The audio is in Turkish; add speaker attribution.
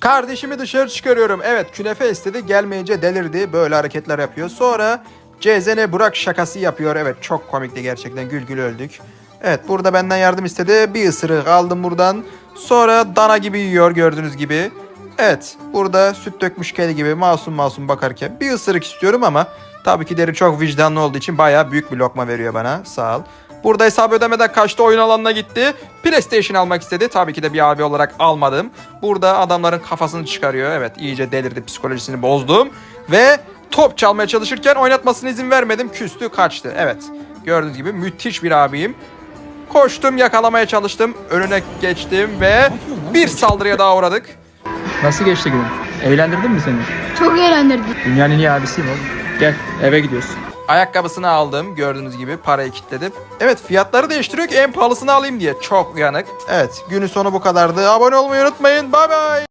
Speaker 1: Kardeşimi dışarı çıkarıyorum. Evet künefe istedi gelmeyince delirdi. Böyle hareketler yapıyor. Sonra CZN Burak şakası yapıyor. Evet çok komikti gerçekten gül gül öldük. Evet burada benden yardım istedi. Bir ısırık aldım buradan. Sonra dana gibi yiyor gördüğünüz gibi. Evet burada süt dökmüş kedi gibi masum masum bakarken bir ısırık istiyorum ama tabii ki deri çok vicdanlı olduğu için bayağı büyük bir lokma veriyor bana. Sağ ol. Burada hesap ödemeden kaçtı oyun alanına gitti. PlayStation almak istedi. Tabii ki de bir abi olarak almadım. Burada adamların kafasını çıkarıyor. Evet iyice delirdi psikolojisini bozdum. Ve top çalmaya çalışırken oynatmasına izin vermedim. Küstü kaçtı. Evet gördüğünüz gibi müthiş bir abiyim. Koştum yakalamaya çalıştım. Önüne geçtim ve bir saldırıya daha uğradık.
Speaker 2: Nasıl geçti günün? Eğlendirdin mi seni?
Speaker 3: Çok eğlendirdi.
Speaker 2: Dünyanın iyi abisiyim oğlum. Gel eve gidiyoruz.
Speaker 1: Ayakkabısını aldım gördüğünüz gibi parayı kilitledim. Evet fiyatları değiştiriyor ki en pahalısını alayım diye. Çok uyanık. Evet günün sonu bu kadardı. Abone olmayı unutmayın. Bay bay.